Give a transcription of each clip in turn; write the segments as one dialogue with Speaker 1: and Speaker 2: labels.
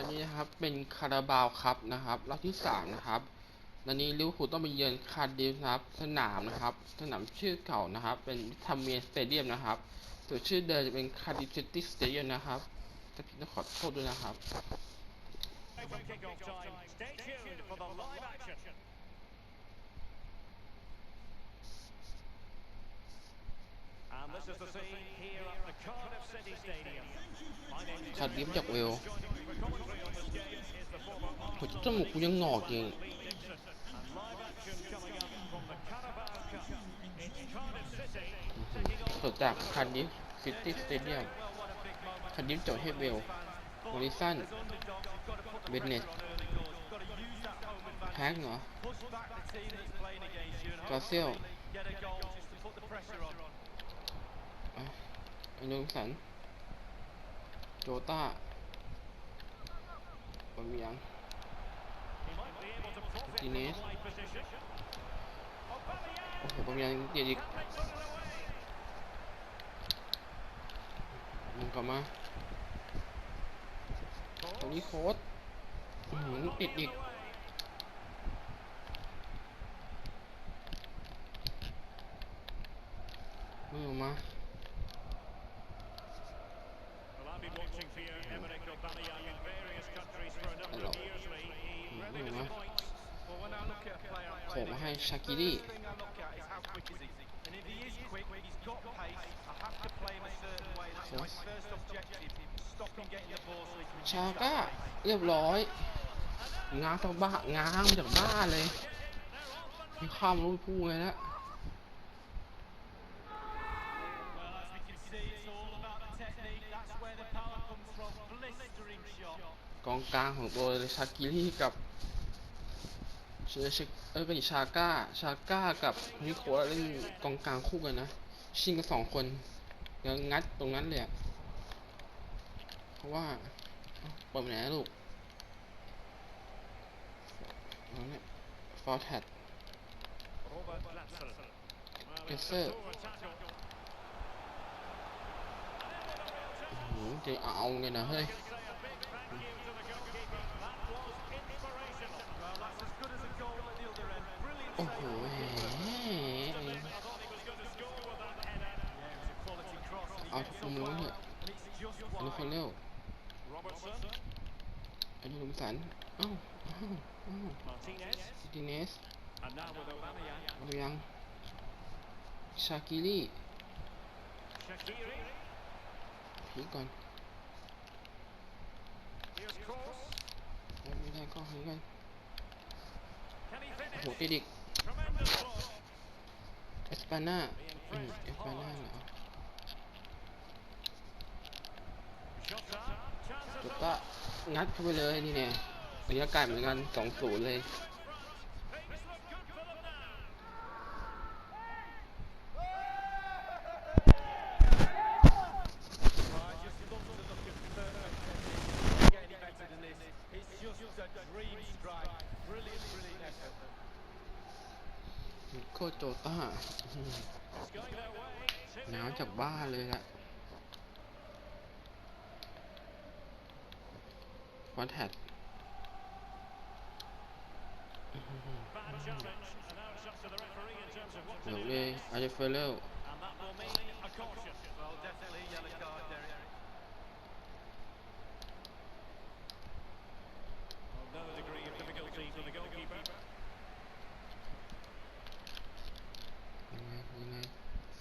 Speaker 1: อันนี้นะครับเป็นคาราบาวครับนะครับรอบที่สามนะครับอันนี้ลิเวอร์พูลต้องไปเยือนคาร์ดิฟนะครับ สนามนะครับ สนามชื่อเก่านะครับ เป็นทัมเมียสเตเดียมนะครับส่วนชื่อเดิมจะเป็นคาร์ดิฟซิตี้สเตเดียมนะครับจะผิดต้องขอโทษด้วยนะครับ ล
Speaker 2: joining me for commentary on this game is the former
Speaker 1: หัวจมูกกูยังหงอกจริง
Speaker 2: Lee Dixon. And live action coming up from the Carabao Cup. It's Cardiff City taking on
Speaker 1: สดจากคาร์ดิฟซิตี้สเตเดียมคาร์ดิฟจากประเทศเวลมอริสันเบนเนตแพ็กเหรอกาเซียลอะ อันยองสันโจต้าบอมยัง
Speaker 2: จี
Speaker 1: เน
Speaker 2: ส
Speaker 1: โอ้โหบอมยังเดีดอีกมึงกลับมาตรงนี้โค้ดติดอีก นะเสิร์มาให้ชากิรี่ชาก้าเรียบร้อย ง้างจากบ้าง้างจากบ้านเลยมีข้ามรุ่นพู่เลนะกองกลางของโบเลชากิรี่กับ เชเชเอ้ยเป็นชาก้า ชาก้ากับนิโคลเล่นกองกลางคู่กันนะ ชิงกันสองคนแล้วงัดตรงนั้นเลยเพราะว่าเปิดไหนลูกเอาเนี่ยฟอร์แท็ด
Speaker 2: Robert Glatzel. Well,
Speaker 1: Yes,
Speaker 2: it's
Speaker 1: sir.
Speaker 2: a poor tackle.
Speaker 1: หืมจะเอาเลยนะเฮ้ย เอา
Speaker 3: ทุ
Speaker 1: ก
Speaker 3: ค
Speaker 1: น
Speaker 3: รู้เถ
Speaker 1: อะทุกคนเร็วอันนี้ลุงสันเอ้ามาร์ติเนส
Speaker 2: มาร์
Speaker 1: นสมยังชาคิ
Speaker 2: ลี่
Speaker 1: พีก่อนไม่ได้ก็ฮีกันโหติดิก เอสปาน่าอืมเอสปาน่าเหรอแล้
Speaker 2: ว
Speaker 1: ก็งัดเข้าไปเลยนี่เนี่ยระยะไกลเหมือนกันสองศูนย์เลย โคโจต้าหนาวจากบ้านเลยละวันแฮดเดี๋ยวเลยอาจจะเฟลเล
Speaker 2: อร์
Speaker 1: ยังไง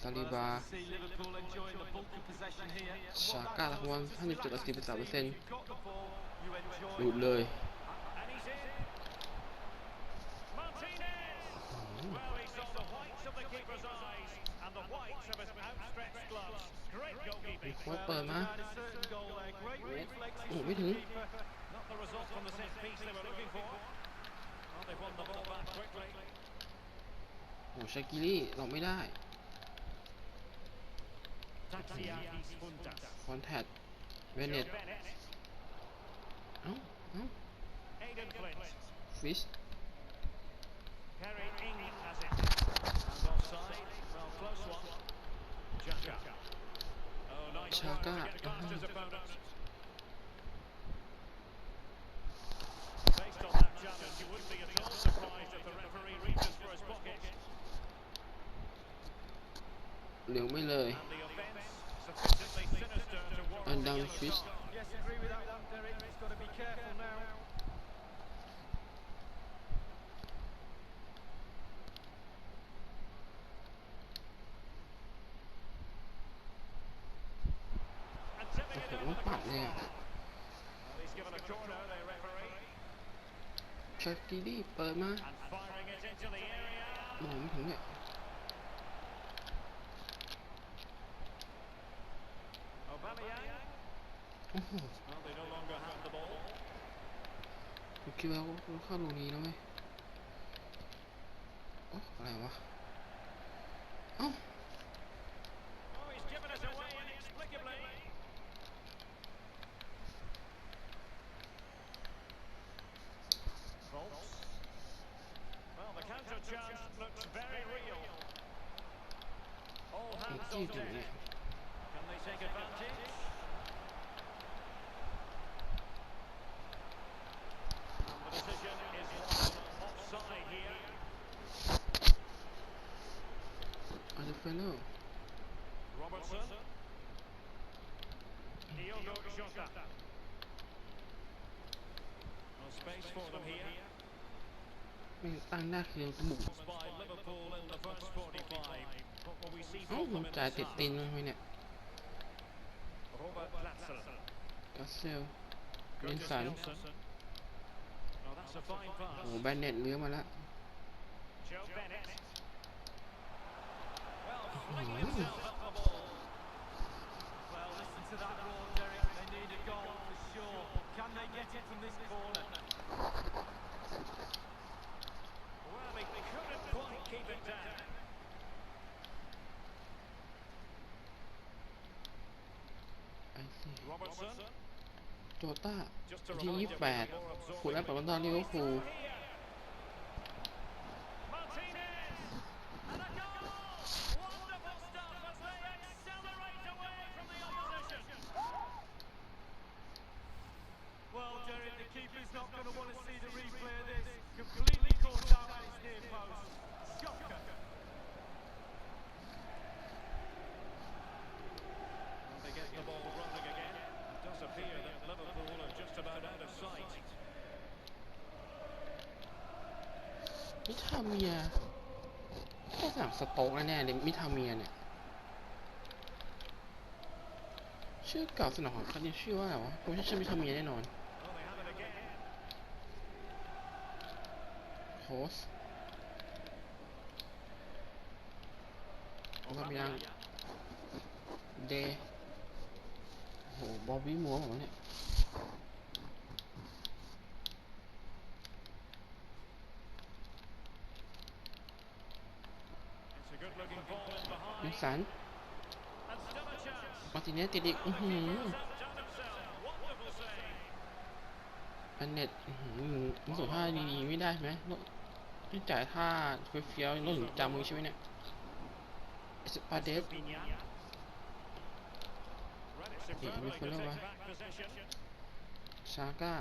Speaker 1: ซาลิบาชาก้าทักวัน
Speaker 3: ห้า
Speaker 1: สิบจุ
Speaker 3: ด
Speaker 1: สี่สิบสามเปอร์เซ็นต์หลุดเลยโค้ยเปิดมาโอ้ไม่ถึง โอ้ชากิรี่เราไม่ได้
Speaker 2: Tatsiakis Puntas.
Speaker 1: ฟอนแท็ดเวเน
Speaker 2: Joe
Speaker 1: ต
Speaker 2: Bennett.
Speaker 1: เอ้าเอ้า
Speaker 2: Aidan Flint.
Speaker 1: ฟิช
Speaker 2: Kerry Ing has it.
Speaker 1: ไม่เลย
Speaker 2: And the offence sufficiently sinister to
Speaker 1: อัน
Speaker 2: warrant
Speaker 1: ผมคิดว่าเขาเข้าลูกนี้แล้วไหมโอ้อะไรวะ เอ้า
Speaker 2: Oh, he's given us away inexplicably. Folks. Well, the counter chance looks very real. All
Speaker 1: ไอ้
Speaker 2: hands
Speaker 1: จี้
Speaker 2: on
Speaker 1: ถึง
Speaker 2: deck.
Speaker 1: เนี่ย
Speaker 2: Can they take advantage? And the decision is one offside here.
Speaker 1: อาร์เฟลเลอร์
Speaker 2: Robertson. Diogo Jota. No space for them here.
Speaker 1: ไม่ตั้งได้คือบุก
Speaker 2: By Liverpool in the first 45. What will we see
Speaker 1: เอ้า
Speaker 2: from
Speaker 1: ผ
Speaker 2: them
Speaker 1: ม
Speaker 2: in
Speaker 1: จ่าย
Speaker 2: this
Speaker 1: ติด
Speaker 2: half?
Speaker 1: ตินมาไหมเนี่ย
Speaker 2: Robert Latzel.
Speaker 1: กัสเซล
Speaker 2: Curtis
Speaker 1: Linson.
Speaker 2: Nielsen. Oh, that's a fine
Speaker 1: โอ้
Speaker 2: pass.
Speaker 1: แบนเน็ตเลื้อยมาแล้ว โจต้า
Speaker 2: Just to
Speaker 1: ที่
Speaker 2: remind
Speaker 1: ยี่
Speaker 2: you,
Speaker 1: แปด
Speaker 2: more absorbing
Speaker 1: ขุดแล้วปรตอนลิเวอร์พูล มิทาเมียแค่สามสโต๊กแน่เลยมิทาเมียเนี่ย ชื่อเก่าสนามของเขาเนี่ยชื่อว่าอะไรวะไม่ใช่ชื่อมิทาเมียแน่นอน
Speaker 2: Well, they have it again.
Speaker 1: โฮสบอบยังเดโหบอบบี้มัวบอกว่าเนี่ย สันมาติเนสติดอีก อืมอันเน็ตมันสุภาดีๆไม่ได้ไหมต้อจ่ายท่าเฟี้ยวๆน้องจามือใช่ไหมเนี่ยสปาเดส
Speaker 2: เดี๋ย
Speaker 1: ว
Speaker 2: มีค
Speaker 1: น
Speaker 2: เล่นวะ
Speaker 1: ชาก้า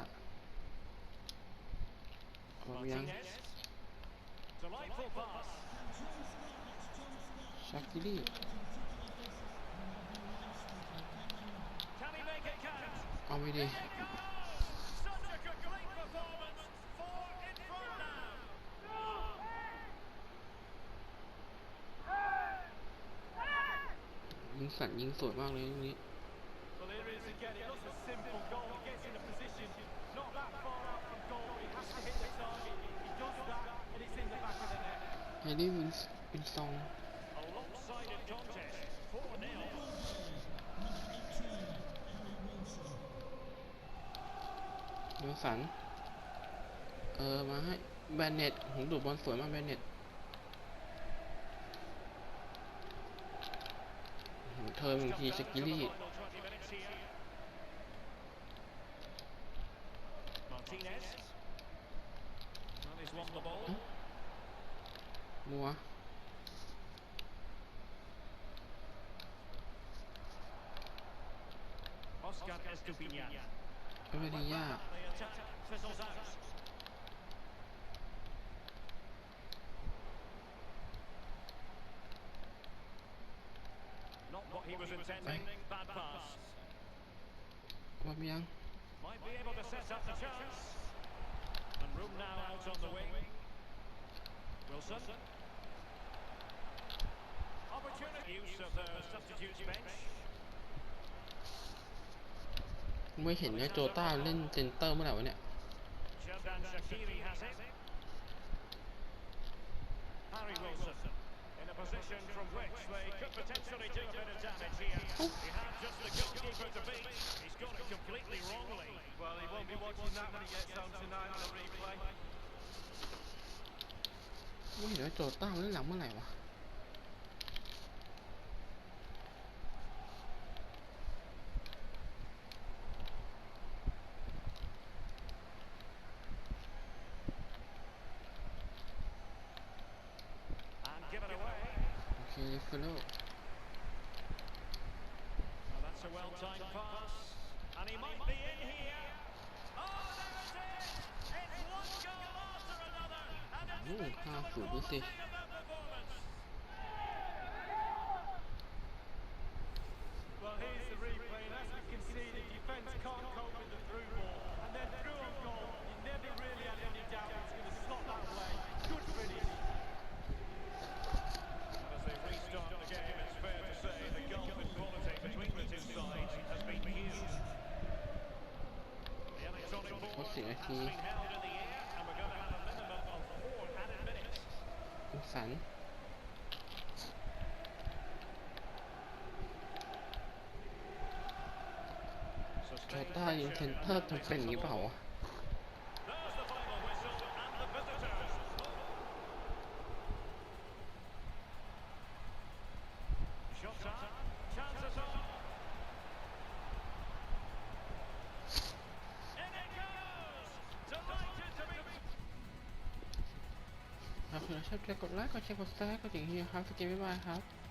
Speaker 1: ออกยัง ชากิลี่
Speaker 2: Can he make it count?
Speaker 1: เอาไปดิ
Speaker 2: It goes! Such a complete performance. Four in front now.
Speaker 1: ยิงสันยิงสวยมากเลยตรงนี้
Speaker 3: Well, here it is again. It looks a simple goal. He gets in a position not that far out from goal. He has to hit the target. He does that, and it's in the back of the net.
Speaker 1: ไฮรี่วินส์วินซอง
Speaker 2: A lopsided contest. 4 0.
Speaker 1: เดี๋ยว สัน เออ มาให้แบนเน็ตหงดูบอลสวยมากแบนเน็ตเธอบางทีสกิลี่
Speaker 2: มัวออ
Speaker 1: สกา
Speaker 2: ร์
Speaker 1: เอสตูปิญญา
Speaker 2: really yeah. Not what he was intending. Bad pass.
Speaker 1: Aubameyang.
Speaker 2: Might be able to set up the chance. And room now out on the wing. Wilson. Opportunity. Use of the substitutes bench.
Speaker 1: ไม่เห็นนะโจต้าเล่นเซนเตอร์เมื่อไหร่วะเนี่ย
Speaker 2: Sherdan Shakiri has it. Harry Wilson in a position from which they could potentially do a bit of damage here. He had just the goalkeeper to beat. He's got it completely wrongly.
Speaker 3: Well, he won't be watching that when he gets home tonight on a replay.
Speaker 1: ไม่เห็นว่าโจต้าเล่นหลังเมื่อไหร่วะ ห้าศูนย์ดูสิ สันโจ
Speaker 2: Sustained
Speaker 1: ต้ายิงเซนเตอร์
Speaker 2: and
Speaker 1: จำเป็นอย่างนี้เปล่าวะ ชอบใจกดไลค์กดแชร์กดซับกดติดตามครับสเกมบ๊ายบายครับ